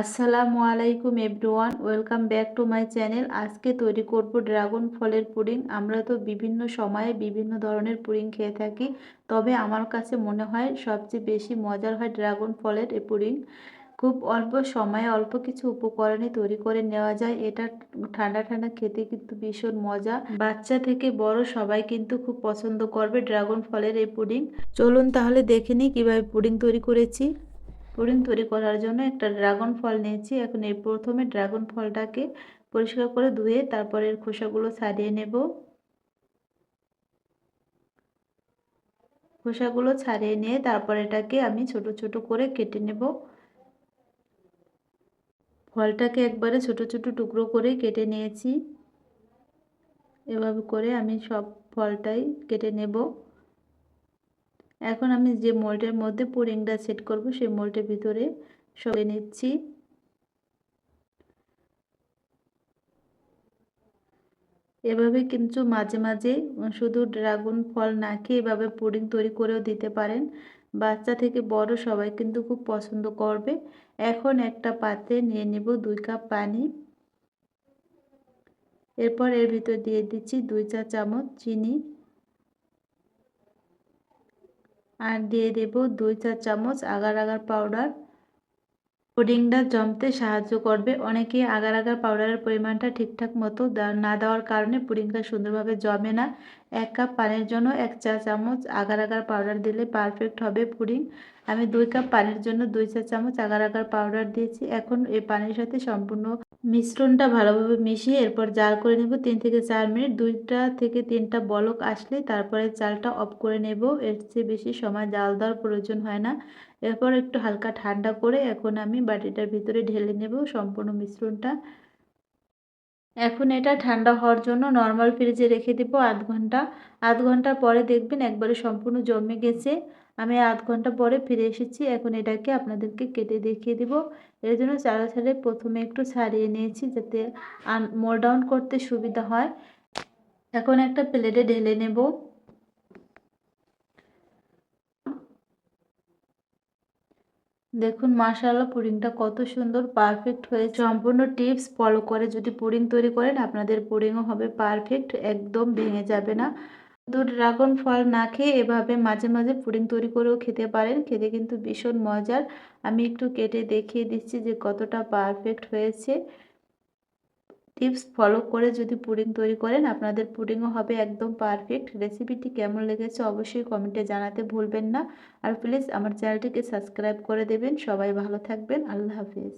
আসসালামু আলাইকুম everyone, welcome back to my channel. আজকে তৈরি করব ড্রাগন ফলের পুডিং। আমরা তো বিভিন্ন সময়ে বিভিন্ন ধরনের পুডিং খেয়ে থাকি, তবে আমার কাছে মনে হয় সবচেয়ে বেশি মজার হয় ড্রাগন ফলের এই পুডিং। খুব অল্প সময়ে অল্প কিছু উপকরণে তৈরি করে নেওয়া যায়। এটা ঠান্ডা ঠান্ডা খেতে কিন্তু ভীষণ মজা। বাচ্চা থেকে বড় সবাই কিন্তু খুব পছন্দ করবে ড্রাগন ফলের এই পুডিং। চলুন তাহলে দেখে নিই কীভাবে পুডিং তৈরি করেছি। পুডিং তৈরি করার জন্য একটা ড্রাগন ফল নিয়েছি। এখন এই প্রথমে ড্রাগন ফলটাকে পরিষ্কার করে ধুয়ে তারপরে এর খোসাগুলো ছাড়িয়ে নেব। খোসাগুলো ছাড়িয়ে নিয়ে তারপর এটাকে আমি ছোট ছোট করে কেটে নেব। ফলটাকে একবারে ছোট ছোট টুকরো করে কেটে নিয়েছি। এভাবে করে আমি সব ফলটাই কেটে নেব। এখন আমি যে মোল্ডের মধ্যে পুডিংটা সেট করব, সেই মোল্ডের ভিতরে সরে নিচ্ছি। এভাবে কিন্তু মাঝে মাঝে শুধু ড্রাগন ফল না খেয়ে এভাবে পুডিং তৈরি করেও দিতে পারেন। বাচ্চা থেকে বড় সবাই কিন্তু খুব পছন্দ করবে। এখন একটা পাত্রে নিয়ে নেব দুই কাপ পানি। এরপর এর ভিতর দিয়ে দিচ্ছি দুই চা চামচ চিনি। আর দিয়ে দেব দুই চা চামচ আগার আগার পাউডার পুডিংটা জমতে সাহায্য করবে। অনেকে আগার আগার পাউডারের পরিমাণটা ঠিকঠাক মতো না দেওয়ার কারণে পুডিংটা সুন্দরভাবে জমে না। এক কাপ পানির জন্য এক চা চামচ আগার আগার পাউডার দিলে পারফেক্ট হবে পুডিং। আমি দুই কাপ পানির জন্য দুই চা চামচ আগার আগার পাউডার দিয়েছি। এখন এই পানির সাথে সম্পূর্ণ মিশ্রণটা ভালোভাবে মিশিয়ে এরপর জাল করে নেব তিন থেকে চার মিনিট। দুইটা থেকে তিনটা বলক আসলে তারপরে চালটা অফ করে নেব। এর চেয়ে বেশি সময় জাল দেওয়ার প্রয়োজন হয় না। এরপর একটু হালকা ঠান্ডা করে এখন আমি বাটিটার ভিতরে ঢেলে নেব সম্পূর্ণ মিশ্রণটা। এখন এটা ঠান্ডা হওয়ার জন্য নর্মাল ফ্রিজে রেখে দেবো আধ ঘণ্টা। আধ ঘণ্টা পরে দেখবেন একবারে সম্পূর্ণ জমে গেছে। আমি আধ ঘণ্টা পরে ফিরে এসেছি। এখন এটাকে আপনাদেরকে কেটে দেখিয়ে দেব। এর জন্য চারা ছাড়ে প্রথমে একটু ছাড়িয়ে নিয়েছি যাতে মোল ডাউন করতে সুবিধা হয়। এখন একটা প্লেটে ঢেলে নেব। দেখুন, মাশাআল্লাহ, পুডিংটা কত সুন্দর, পারফেক্ট হয়েছে। সম্পূর্ণ টিপস ফলো করে যদি পুডিং তৈরি করেন, আপনাদের পুডিংও হবে পারফেক্ট, একদম ভেঙে যাবে না। তো ড্রাগন ফল না খেয়ে এভাবে মাঝে মাঝে পুডিং তৈরি করেও খেতে পারেন। খেতে কিন্তু ভীষণ মজার। আমি একটু কেটে দেখিয়ে দিচ্ছি যে কতটা পারফেক্ট হয়েছে। টিপস ফলো করে যদি পুডিং তৈরি করেন, আপনাদের পুডিংও হবে একদম পারফেক্ট রেসিপিটি কেমন লেগেছে অবশ্যই কমেন্টে জানাতে ভুলবেন না। আর প্লিজ আমার চ্যানেলটিকে সাবস্ক্রাইব করে দেবেন। সবাই ভালো থাকবেন। আল্লাহ হাফিজ।